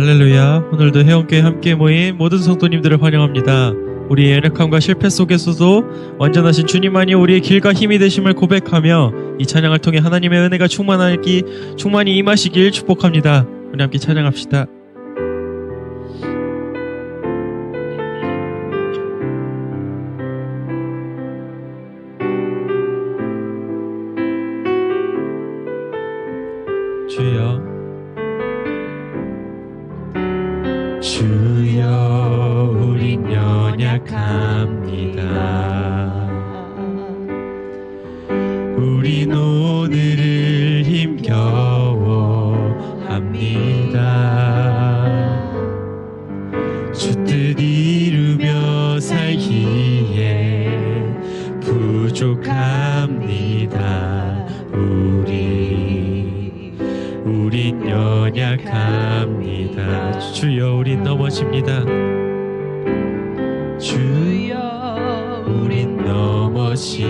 할렐루야. 오늘도 해원교회 함께 모인 모든 성도님들을 환영합니다. 우리의 연약함과 실패 속에서도 완전하신 주님만이 우리의 길과 힘이 되심을 고백하며 이 찬양을 통해 하나님의 은혜가 충만하기 충만히 임하시길 축복합니다. 우리 함께 찬양합시다. 주여 연약합니다. 우린 오늘을 힘겨워합니다. 주뜻 이루며 살기에 부족합니다. 우리 우린 연약합니다. 주여 우린 넘어집니다 주여 우린 넘어집니다.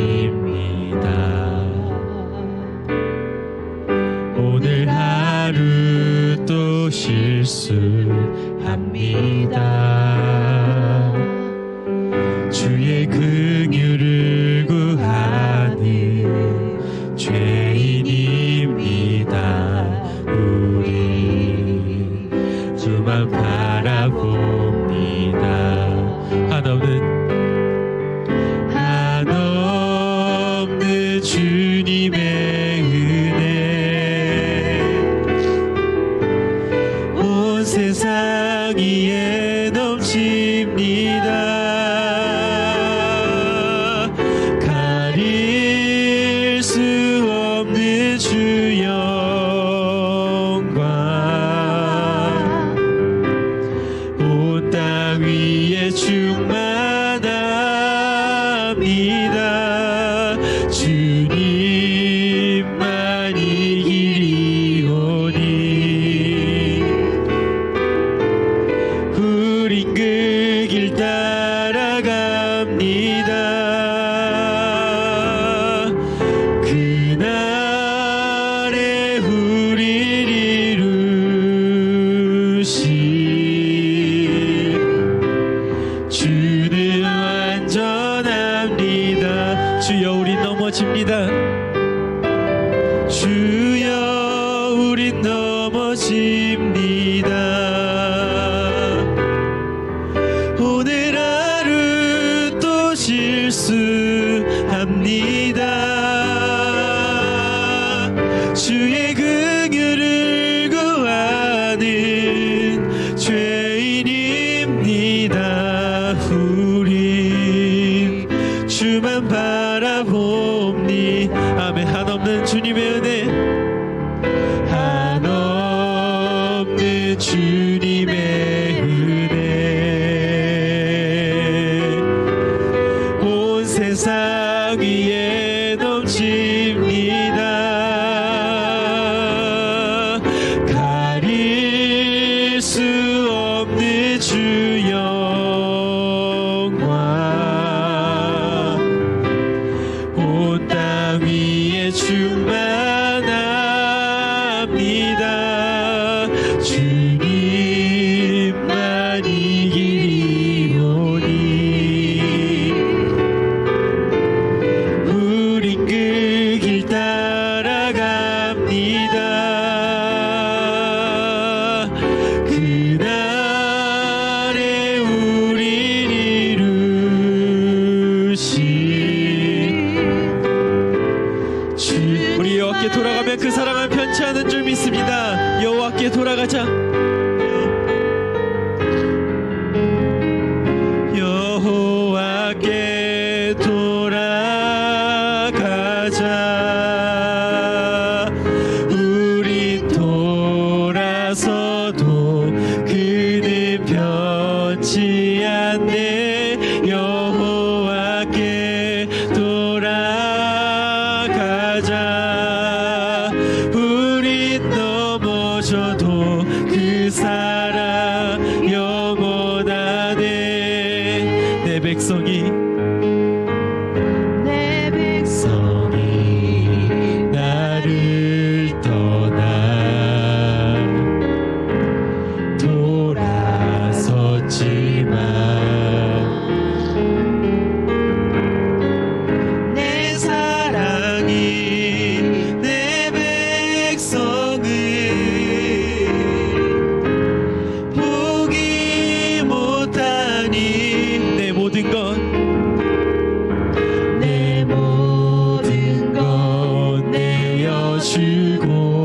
오늘 하루 또 실수합니다. 주의 긍 넘칩니다 주만 바라봅니 아멘. 한없는 주님의 은혜 한 편치 않네 지고.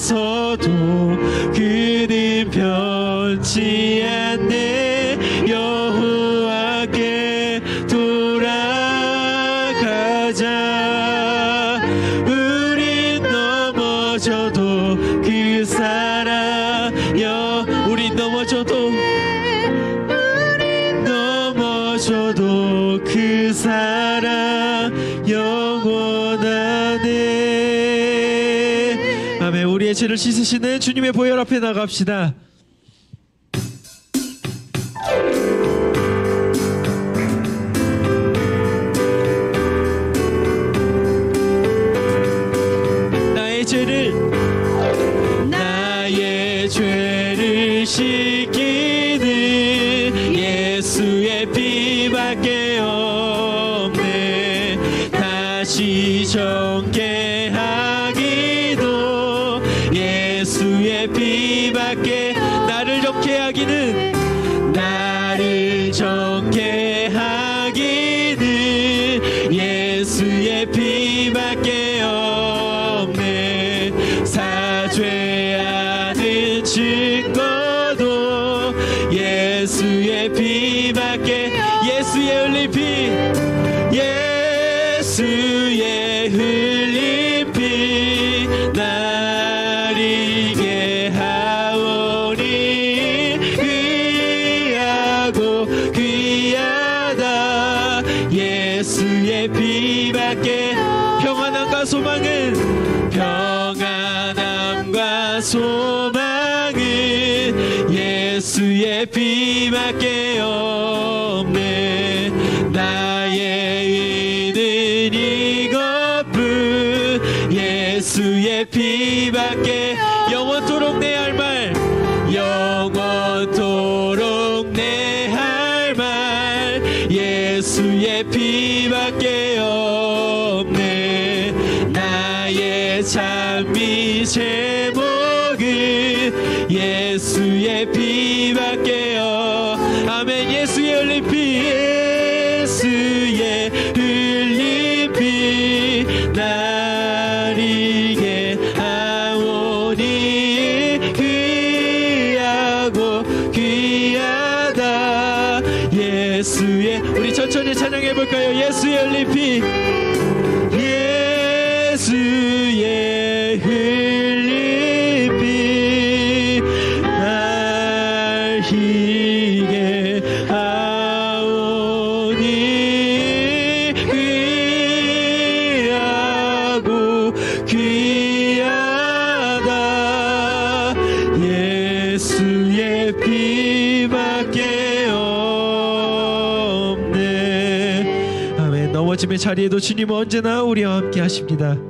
서도 그는 변치 않네. 여호와께 돌아가자. 우린 넘어져도 그 사랑 여 우린 넘어져도 넘어져도 그 사랑 영원하네 우리의 죄를 씻으시는 주님의 보혈 앞에 나갑시다. 나의 죄를 나의 죄를 씻기는 예수의 피밖에 증거도 예수의 피밖에 예수의 흘린 피 예수의 흘린 피 나리게 하오니 귀하고 귀하다. 예수의 피밖에 평안함과 소망은 평안함과 소망은 예수의 피밖에 없네. 나의 의는 이것뿐. 예수의 피밖에 영원토록 내 할 말 영원토록 내 할 말. 예수의 피밖에 없네. 나의 제목은 예수의 피밖에 없 아멘 예수의 흘린 피 예수의 흘린 피 나리게 하오니 귀하고 귀하다. 예수의 우리 천천히 찬양해 볼까요? 예수의 흘린 피 예수의 흘린 넘어짐의 자리에도 주님은 언제나 우리와 함께 하십니다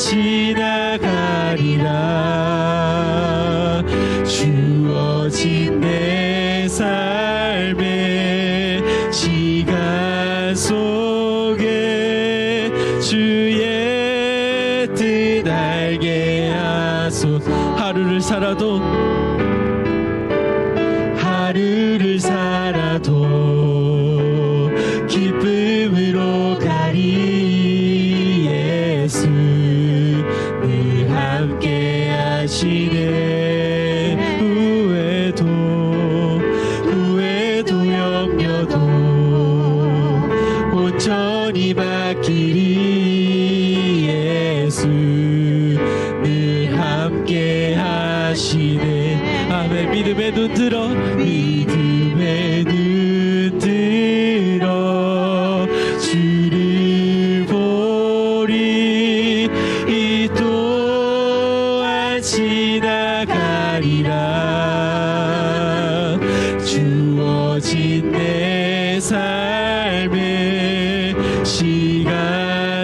또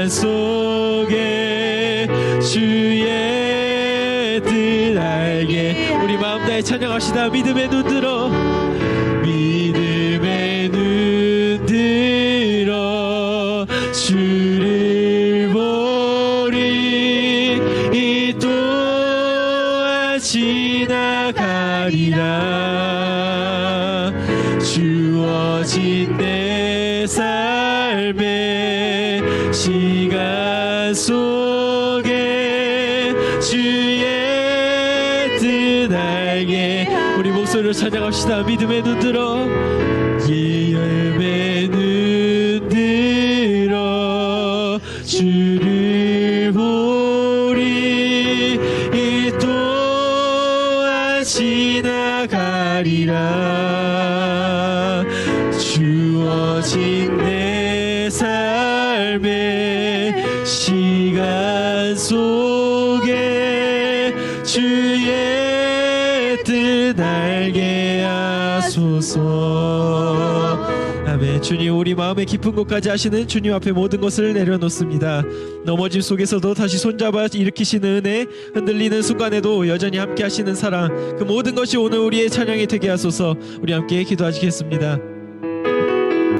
속에 주의 뜻 알게. 우리 마음 다해 찬양합시다. 믿음의 눈 들어. 믿음의 눈 들어. 주를 지나가리라. 주어진 내 삶의 시간 속에 주의 뜻 알게 우리 목소리로 찬양합시다. 믿음의 눈 들어. 예열의 눈 들어. 주를 보리 이 또한 지나가리라. 주어진 내 삶의 시간 속에 하소서. 아멘. 주님 우리 마음의 깊은 곳까지 하시는 주님 앞에 모든 것을 내려놓습니다. 넘어짐 속에서도 다시 손잡아 일으키시는 은혜 흔들리는 순간에도 여전히 함께 하시는 사랑 그 모든 것이 오늘 우리의 찬양이 되게 하소서. 우리 함께 기도하시겠습니다